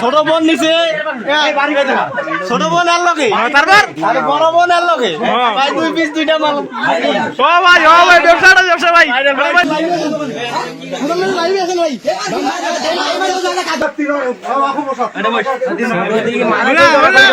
ছোট বোন নিছে ছোট বোন আর লগে তারপর বড় বোন আর লগে ভাই দুই পিস দুইটা মাল ও ভাই ও ভাই ব্যবসাটা ব্যবসা ভাই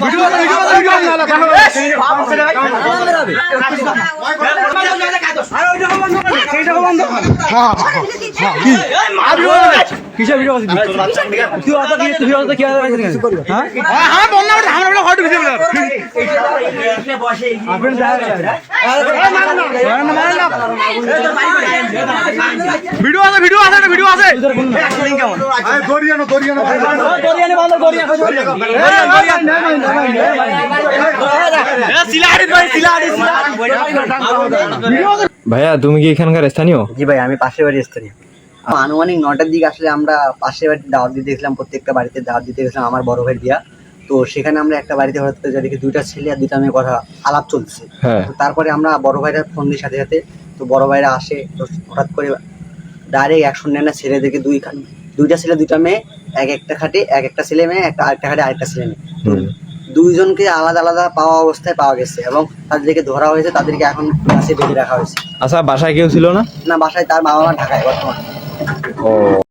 মারে ভিডিও করা দাঁড়া মুখ লাগা মুখ লাগা মুখ হ্যাঁ বন্যা করে আমরা বলে হট ভিডিও ভিডিও আছে ভিডিও আছে ভিডিও আছে। দরিয়ানো দরিয়ানো দরিয়ানি বন্ধ দরিয়ানি সিলাহাটি ভাইয়া তুমি কি এখানকার স্থানীয়? জি ভাই আমি পাশের বাড়ি স্থানীয়। আনুমানিক নটার দিকে আসলে আমরা পাশের বাড়িতে দাওয়াত দিতে গেছিলাম প্রত্যেকটা বাড়িতে দাওয়াত দিতে গেছিলাম আমার বড় ভাইয়ের বিয়া। তো সেখানে আমরা একটা বাড়িতে হঠাৎ করে দেখি দুইটা ছেলে আর দুইটা মেয়ে কথা আলাপ চলছে। হ্যাঁ। তো তারপরে আমরা বড় ভাইরা ফোন দিই সাথে সাথে তো বড় ভাইরা আসে তো হঠাৎ করে ডাইরেক্ট অ্যাকশন নেয় না ছেলেদেরকে দুই দুইটা ছেলে দুইটা মেয়ে এক একটা খাটে এক একটা ছেলে মেয়ে একটা আরেকটা খাটে আরেকটা ছেলে মেয়ে। দুইজনকে আলাদা আলাদা পাওয়া অবস্থায় পাওয়া গেছে এবং তাদেরকে ধরা হয়েছে তাদেরকে এখন কাছে বেঁধে রাখা হয়েছে। আচ্ছা বাসায় কেউ ছিল না? না বাসায় তার বাবা মা ঢাকায় বর্তমানে। ও।